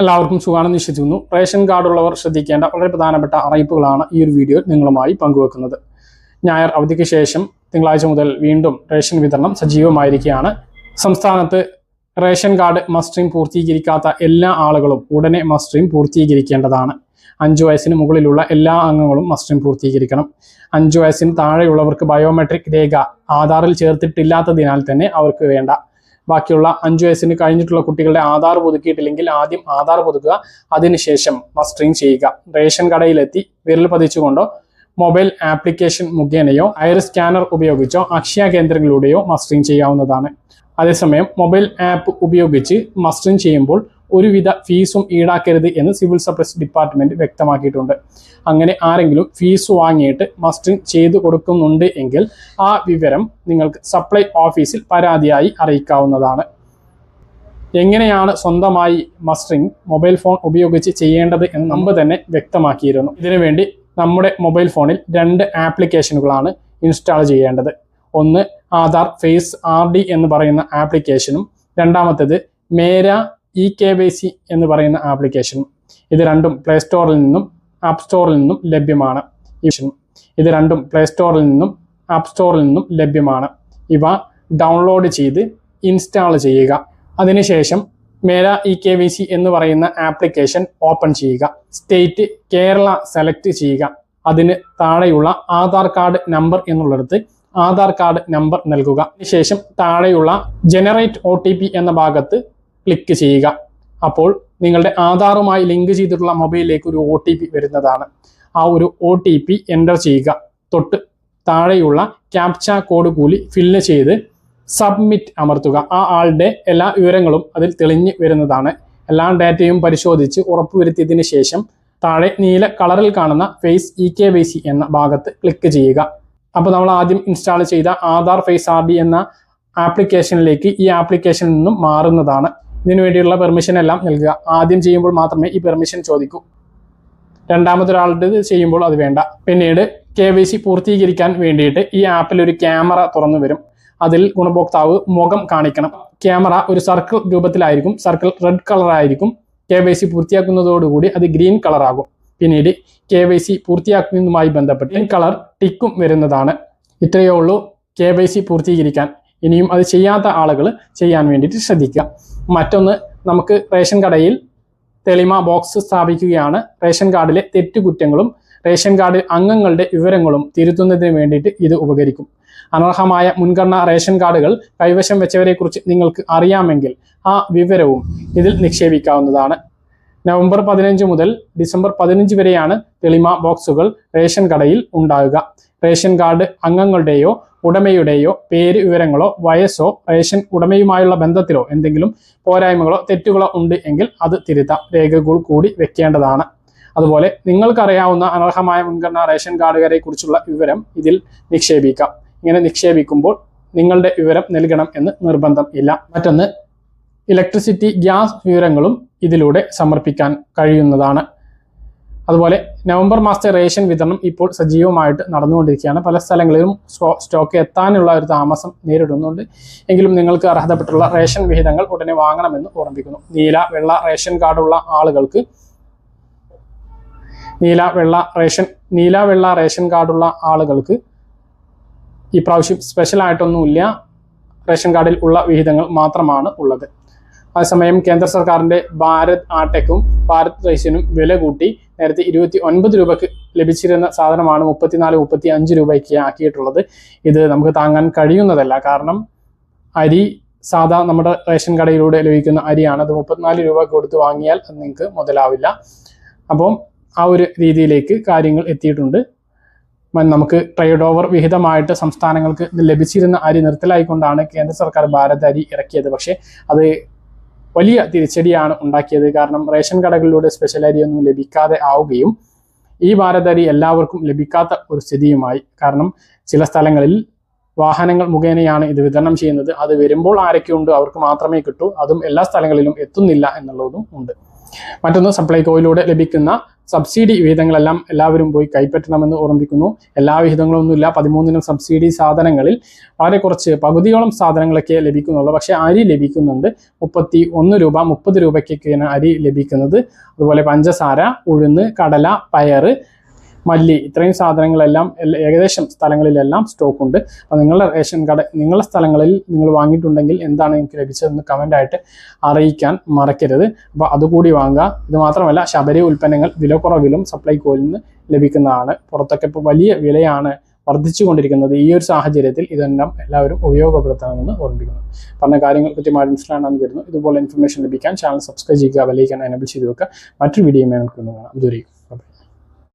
എല്ലാവർക്കും സുഖാണെന്ന് വിശ്വസിക്കുന്നു. Ration card ഉള്ളവർ ശ്രദ്ധിക്കേണ്ട വളരെ പ്രധാനപ്പെട്ട അറിയിപ്പുകളാണ് ഈ ഒരു വീഡിയോ നിങ്ങളുമായി പങ്കുവെക്കുന്നത്. ഞായർ അവധിക്ക് ശേഷം തിങ്കളാഴ്ച മുതൽ വീണ്ടും റേഷൻ വിതരണം സജീവമായിരിക്കുകയാണ്. സംസ്ഥാനത്ത് റേഷൻ കാർഡ് മസ്റ്ററിംഗ് പൂർത്തീകരിക്കാത്ത എല്ലാ ആളുകളും ഉടനെ മസ്റ്ററിംഗ് പൂർത്തീകരിക്കേണ്ടതാണ്. അഞ്ചു വയസ്സിന് മുകളിലുള്ള എല്ലാ അംഗങ്ങളും മസ്റ്ററിംഗ് പൂർത്തീകരിക്കണം. അഞ്ചു വയസ്സിന് താഴെയുള്ളവർക്ക് ബയോമെട്രിക് രേഖ ആധാറിൽ ചേർത്തിട്ടില്ലാത്തതിനാൽ തന്നെ അവർക്ക് വേണ്ട. ബാക്കിയുള്ള അഞ്ചു വയസ്സിന് കഴിഞ്ഞിട്ടുള്ള കുട്ടികളുടെ ആധാർ പുതുക്കിയിട്ടില്ലെങ്കിൽ ആദ്യം ആധാർ പുതുക്കുക. അതിനുശേഷം മസ്റ്ററിംഗ് ചെയ്യുക. റേഷൻ കടയിലെത്തി വിരൽ പതിച്ചുകൊണ്ടോ മൊബൈൽ ആപ്ലിക്കേഷൻ മുഖേനയോ ഐറിസ് സ്കാനർ ഉപയോഗിച്ചോ അക്ഷയ കേന്ദ്രങ്ങളിലൂടെയോ മസ്റ്ററിംഗ് ചെയ്യാവുന്നതാണ്. അതേസമയം മൊബൈൽ ആപ്പ് ഉപയോഗിച്ച് മസ്റ്ററിംഗ് ചെയ്യുമ്പോൾ ഒരുവിധ ഫീസും ഈടാക്കരുത് എന്ന് സിവിൽ സപ്ലൈസ് ഡിപ്പാർട്ട്മെന്റ് വ്യക്തമാക്കിയിട്ടുണ്ട്. അങ്ങനെ ആരെങ്കിലും ഫീസ് വാങ്ങിയിട്ട് മസ്റ്ററിംഗ് ചെയ്തു കൊടുക്കുന്നുണ്ട് എങ്കിൽ ആ വിവരം നിങ്ങൾക്ക് സപ്ലൈ ഓഫീസിൽ പരാതിയായി അറിയിക്കാവുന്നതാണ്. എങ്ങനെയാണ് സ്വന്തമായി മസ്റ്ററിംഗ് മൊബൈൽ ഫോൺ ഉപയോഗിച്ച് ചെയ്യേണ്ടത് എന്ന് നമ്മൾ തന്നെ വ്യക്തമാക്കിയിരുന്നു. ഇതിനുവേണ്ടി നമ്മുടെ മൊബൈൽ ഫോണിൽ രണ്ട് ആപ്ലിക്കേഷനുകളാണ് ഇൻസ്റ്റാൾ ചെയ്യേണ്ടത്. ഒന്ന് ആധാർ ഫേസ് ആർ ഡി എന്ന് പറയുന്ന ആപ്ലിക്കേഷനും രണ്ടാമത്തേത് Mera e K Y C എന്ന് പറയുന്ന ആപ്ലിക്കേഷൻ ഇത് രണ്ടും പ്ലേ സ്റ്റോറിൽ നിന്നും ആപ്പ് സ്റ്റോറിൽ നിന്നും ലഭ്യമാണ്. ഇത് രണ്ടും പ്ലേ സ്റ്റോറിൽ നിന്നും ആപ്പ് സ്റ്റോറിൽ നിന്നും ലഭ്യമാണ്. ഇവ ഡൗൺലോഡ് ചെയ്ത് ഇൻസ്റ്റാൾ ചെയ്യുക. അതിനുശേഷം Mera e K V C എന്ന് പറയുന്ന ആപ്ലിക്കേഷൻ ഓപ്പൺ ചെയ്യുക. സ്റ്റേറ്റ് കേരള സെലക്ട് ചെയ്യുക. അതിന് താഴെയുള്ള ആധാർ കാർഡ് നമ്പർ എന്നുള്ളിടത്ത് ആധാർ കാർഡ് നമ്പർ നൽകുക. അതിനുശേഷം താഴെയുള്ള ജനറേറ്റ് ഒ എന്ന ഭാഗത്ത് ക്ലിക്ക് ചെയ്യുക. അപ്പോൾ നിങ്ങളുടെ ആധാറുമായി ലിങ്ക് ചെയ്തിട്ടുള്ള മൊബൈലിലേക്ക് ഒരു ഒ വരുന്നതാണ്. ആ ഒരു ഒ എന്റർ ചെയ്യുക. തൊട്ട് താഴെയുള്ള ക്യാപ്ച കോഡ് കൂലി ഫില്ല് ചെയ്ത് സബ്മിറ്റ് അമർത്തുക. ആ ആളുടെ എല്ലാ വിവരങ്ങളും അതിൽ തെളിഞ്ഞ് വരുന്നതാണ്. എല്ലാ ഡാറ്റയും പരിശോധിച്ച് ഉറപ്പുവരുത്തിയതിന് ശേഷം താഴെ നീല കളറിൽ കാണുന്ന face e K Y C എന്ന ഭാഗത്ത് ക്ലിക്ക് ചെയ്യുക. അപ്പോൾ നമ്മൾ ആദ്യം ഇൻസ്റ്റാൾ ചെയ്ത ആധാർ ഫേസ് ആർ ഡി എന്ന ആപ്ലിക്കേഷനിലേക്ക് ഈ ആപ്ലിക്കേഷനിൽ നിന്നും മാറുന്നതാണ്. ഇതിനു വേണ്ടിയുള്ള പെർമിഷൻ എല്ലാം നൽകുക. ആദ്യം ചെയ്യുമ്പോൾ മാത്രമേ ഈ പെർമിഷൻ ചോദിക്കൂ. രണ്ടാമതൊരാളുടെ ചെയ്യുമ്പോൾ അത് വേണ്ട. പിന്നീട് കെ വൈ സി പൂർത്തീകരിക്കാൻ വേണ്ടിയിട്ട് ഈ ആപ്പിൽ ഒരു ക്യാമറ തുറന്നു വരും. അതിൽ ഗുണഭോക്താവ് മുഖം കാണിക്കണം. ക്യാമറ ഒരു സർക്കിൾ രൂപത്തിലായിരിക്കും. സർക്കിൾ റെഡ് കളറായിരിക്കും കെ വൈ സി പൂർത്തിയാക്കുന്നതോടുകൂടി അത് ഗ്രീൻ കളറാകും പിന്നീട് കെ വൈ സി പൂർത്തിയാക്കുന്നതുമായി ബന്ധപ്പെട്ട് കളർ ടിക്കും വരുന്നതാണ്. ഇത്രയേ ഉള്ളൂ കെ വൈ സി പൂർത്തീകരിക്കാൻ. ഇനിയും അത് ചെയ്യാത്ത ആളുകൾ ചെയ്യാൻ വേണ്ടിയിട്ട് ശ്രദ്ധിക്കുക. മറ്റൊന്ന് നമുക്ക് റേഷൻ കടയിൽ തെളിമ ബോക്സ് സ്ഥാപിക്കുകയാണ്. റേഷൻ കാർഡിലെ തെറ്റുകുറ്റങ്ങളും റേഷൻ കാർഡ് അംഗങ്ങളുടെ വിവരങ്ങളും തിരുത്തുന്നതിന് വേണ്ടിയിട്ട് ഇത് ഉപകരിക്കും. അനർഹമായ മുൻഗണനാ റേഷൻ കാർഡുകൾ കൈവശം വെച്ചവരെക്കുറിച്ച് നിങ്ങൾക്ക് അറിയാമെങ്കിൽ ആ വിവരവും ഇതിൽ നിക്ഷേപിക്കാവുന്നതാണ്. നവംബർ പതിനഞ്ച് മുതൽ ഡിസംബർ പതിനഞ്ച് വരെയാണ് തെളിമ ബോക്സുകൾ റേഷൻ കടയിൽ ഉണ്ടാകുക റേഷൻ കാർഡ് അംഗങ്ങളുടെയോ ഉടമയുടെയോ പേര് വിവരങ്ങളോ വയസ്സോ റേഷൻ ഉടമയുമായുള്ള ബന്ധത്തിലോ എന്തെങ്കിലും പോരായ്മകളോ തെറ്റുകളോ ഉണ്ട് എങ്കിൽ അത് തിരുത്താം. രേഖകൾ കൂടി വെക്കേണ്ടതാണ്. അതുപോലെ നിങ്ങൾക്കറിയാവുന്ന അനർഹമായ മുൻഗണനാ റേഷൻ കാർഡുകാരെ കുറിച്ചുള്ള വിവരം ഇതിൽ നിക്ഷേപിക്കാം. ഇങ്ങനെ നിക്ഷേപിക്കുമ്പോൾ നിങ്ങളുടെ വിവരം നൽകണം എന്ന് നിർബന്ധം ഇല്ല. മറ്റൊന്ന് ഇലക്ട്രിസിറ്റി ഗ്യാസ് വിവരങ്ങളും ഇതിലൂടെ സമർപ്പിക്കാൻ കഴിയുന്നതാണ്. അതുപോലെ നവംബർ മാസത്തെ റേഷൻ വിതരണം ഇപ്പോൾ സജീവമായിട്ട് നടന്നുകൊണ്ടിരിക്കുകയാണ്. പല സ്ഥലങ്ങളിലും സ്റ്റോക്ക് എത്താനുള്ള ഒരു താമസം നേരിടുന്നുണ്ട്. എങ്കിലും നിങ്ങൾക്ക് അർഹതപ്പെട്ടുള്ള റേഷൻ വിഹിതങ്ങൾ ഉടനെ വാങ്ങണമെന്ന് ഓർമ്മിപ്പിക്കുന്നു നീല വെള്ള റേഷൻ കാർഡുള്ള ആളുകൾക്ക് നീല വെള്ള റേഷൻ നീല വെള്ള റേഷൻ കാർഡുള്ള ആളുകൾക്ക് ഈ പ്രാവശ്യം സ്പെഷ്യൽ ആയിട്ടൊന്നുമില്ല. റേഷൻ കാർഡിൽ ഉള്ള വിഹിതങ്ങൾ മാത്രമാണ് ഉള്ളത്. അതേസമയം കേന്ദ്ര സർക്കാരിന്റെ ഭാരത് ആട്ടയ്ക്കും ഭാരത് റൈസിനും വില കൂട്ടി നേരത്തെ ഇരുപത്തി ഒൻപത് രൂപക്ക് ലഭിച്ചിരുന്ന സാധനമാണ് മുപ്പത്തിനാല് മുപ്പത്തി അഞ്ച് രൂപയ്ക്ക് ആക്കിയിട്ടുള്ളത്. ഇത് നമുക്ക് താങ്ങാൻ കഴിയുന്നതല്ല. കാരണം അരി സാധാ നമ്മുടെ റേഷൻ കടയിലൂടെ ലഭിക്കുന്ന അരിയാണ്. അത് മുപ്പത്തിനാല് രൂപ കൊടുത്ത് വാങ്ങിയാൽ അത് നിങ്ങൾക്ക് മുതലാവില്ല. അപ്പം ആ ഒരു രീതിയിലേക്ക് കാര്യങ്ങൾ എത്തിയിട്ടുണ്ട്. നമുക്ക് ട്രേഡ് ഓവർ വിഹിതമായിട്ട് സംസ്ഥാനങ്ങൾക്ക് ലഭിച്ചിരുന്ന അരി നിർത്തലായിക്കൊണ്ടാണ് കേന്ദ്ര സർക്കാർ ഭാരത് അരി ഇറക്കിയത്. പക്ഷേ അത് വലിയ തിരിച്ചടിയാണ് ഉണ്ടാക്കിയത്. കാരണം റേഷൻ കടകളിലൂടെ സ്പെഷ്യൽ അരിയൊന്നും ലഭിക്കാതെ ആവുകയും ഈ ഭാരതരി എല്ലാവർക്കും ലഭിക്കാത്ത ഒരു സ്ഥിതിയുമായി. കാരണം ചില സ്ഥലങ്ങളിൽ വാഹനങ്ങൾ മുഖേനയാണ് ഇത് വിതരണം ചെയ്യുന്നത്. അത് വരുമ്പോൾ ആരൊക്കെയുണ്ട് അവർക്ക് മാത്രമേ കിട്ടൂ. അതും എല്ലാ സ്ഥലങ്ങളിലും എത്തുന്നില്ല എന്നുള്ളതും ഉണ്ട്. മറ്റൊന്ന് സപ്ലൈകോയിലൂടെ ലഭിക്കുന്ന സബ്സിഡി വിഹിതങ്ങളെല്ലാം എല്ലാവരും പോയി കൈപ്പറ്റണമെന്ന് ഓർമ്മിക്കുന്നു എല്ലാ വിഹിതങ്ങളൊന്നുമില്ല. പതിമൂന്നിനും സബ്സിഡി സാധനങ്ങളിൽ വളരെ കുറച്ച് പകുതിയോളം സാധനങ്ങളൊക്കെ ലഭിക്കുന്നുള്ളൂ. പക്ഷേ അരി ലഭിക്കുന്നുണ്ട്. മുപ്പത്തി ഒന്ന് രൂപ മുപ്പത് രൂപയ്ക്കൊക്കെയാണ് അരി ലഭിക്കുന്നത്. അതുപോലെ പഞ്ചസാര ഉഴുന്ന് കടല പയറ് മല്ലി ഇത്രയും സാധനങ്ങളെല്ലാം ഏകദേശം സ്ഥലങ്ങളിലെല്ലാം സ്റ്റോക്ക് ഉണ്ട് അപ്പോൾ നിങ്ങളുടെ റേഷൻ കട നിങ്ങളുടെ സ്ഥലങ്ങളിൽ നിങ്ങൾ വാങ്ങിയിട്ടുണ്ടെങ്കിൽ എന്താണ് നിങ്ങൾക്ക് ലഭിച്ചതെന്ന് കമന്റായിട്ട് അറിയിക്കാൻ മറക്കരുത്. അപ്പോൾ അതുകൂടി വാങ്ങുക. ഇത് മാത്രമല്ല ശബരി ഉൽപ്പന്നങ്ങൾ വിലക്കുറവിലും സപ്ലൈകോയിൽ നിന്ന് ലഭിക്കുന്നതാണ്. പുറത്തൊക്കെ ഇപ്പോൾ വലിയ വിലയാണ് വർദ്ധിച്ചുകൊണ്ടിരിക്കുന്നത്. ഈ ഒരു സാഹചര്യത്തിൽ ഇതെല്ലാം എല്ലാവരും ഉപയോഗപ്പെടുത്തണമെന്ന് ഓർമ്മിപ്പിക്കുന്നു പറഞ്ഞ കാര്യങ്ങൾ കൃത്യമായി മനസ്സിലാണെന്ന് വരുന്നു ഇതുപോലെ ഇൻഫർമേഷൻ ലഭിക്കാൻ ചാനൽ സബ്സ്ക്രൈബ് ചെയ്യുക വലിയ എനബിൾ ചെയ്ത് വെക്കുക. മറ്റൊരു വീഡിയോ നമുക്ക് കാണാം. ഇതുവരെയും